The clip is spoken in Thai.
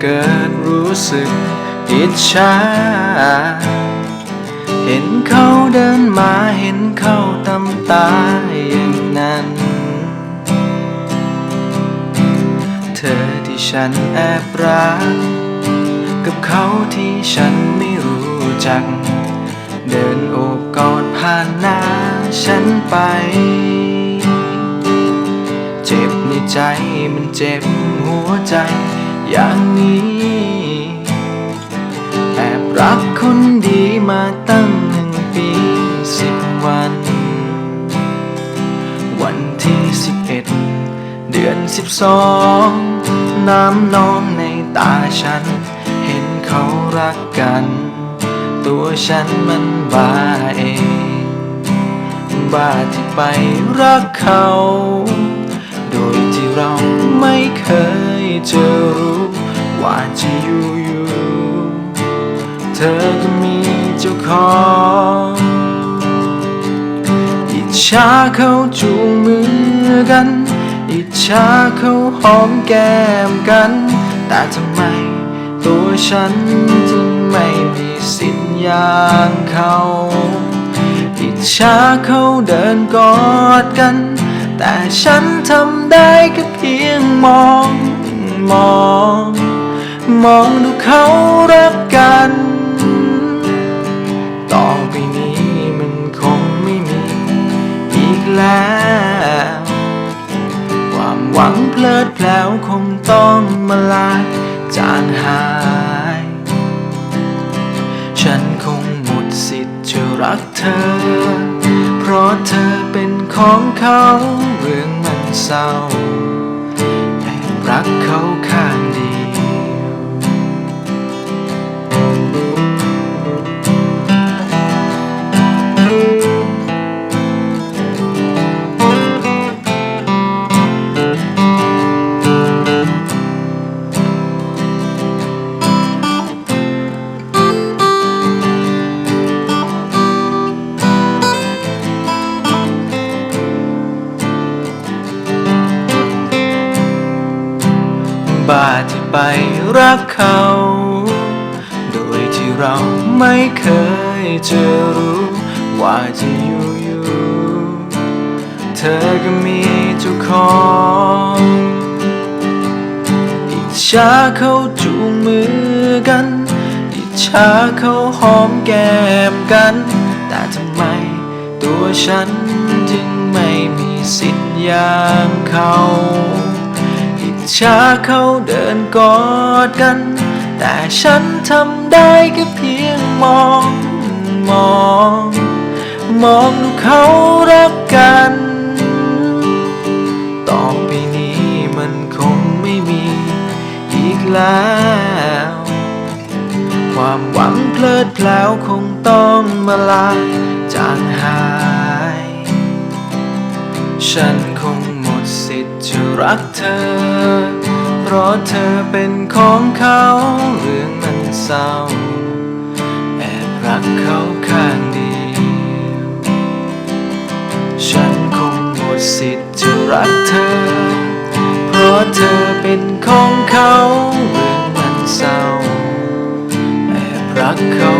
เกิดรู้สึกอิจฉา เห็นเขาเดินมาเห็นเขาตำตาอย่างนั้น เธอที่ฉันแอบรัก กับเขาที่ฉันไม่รู้จัก เดินโอบกอดผ่านหน้าฉันไป เจ็บในใจมันเจ็บหัวใจ อย่างนี้ แอบรักคนดีมาตั้งหนึ่งปีสิบวัน วันที่สิบเอ็ดเดือนสิบสองน้ำนองในตาฉัน เห็นเขารักกัน ตัวฉันมันบ้าเองบ้าที่ไปรักเขา โดยที่เราไม่เคย จะรู้ว่าจะอยู่อยู่เธอก็มีเจ้าของอิจฉาเขาจูงมือกัน อิจฉาเขาหอมแก้มกัน แต่ทำไมตัวฉันจึงไม่มีสิทธิ์อย่างเขาอิจฉาเขาเดินกอดกัน แต่ฉันทำได้แค่เพียงมอง มอง มองดูเขารักกัน ต่อไปนี้มันคงไม่มีอีกแล้ว ความหวังเพลิดเพลวคงต้องมาลาจางหาย ฉันคงหมดสิทธิ์จะรักเธอ เพราะเธอเป็นของเขาเรื่องมันเศร้า บ้าที่ไปรักเขา โดยที่เราไม่เคยจะรู้ว่าจะอยู่อยู่เธอก็มีเจ้าของอิจฉาเขาจูงมือกัน อิจฉาเขาหอมแก้มกัน แต่ทำไมตัวฉันจึงไม่มีสิทธิ์อย่างเขา อิจฉาเขาเดินกอดกัน แต่ฉันทำได้แค่เพียงมองมอง มองดูเขารักกัน ต่อไปนี้มันคงไม่มีอีกแล้ว ความหวังเพลิดเพลวคงต้องมาลาจางหาย ฉัน รักเธอ เพราะเธอเป็นของเขาเรื่องมันเศร้า แอบรักเขาข้างเดียวฉันคงหมดสิทธิ์จะรักเธอ เพราะเธอเป็นของเขาเรื่องมันเศร้า แอบรักเขา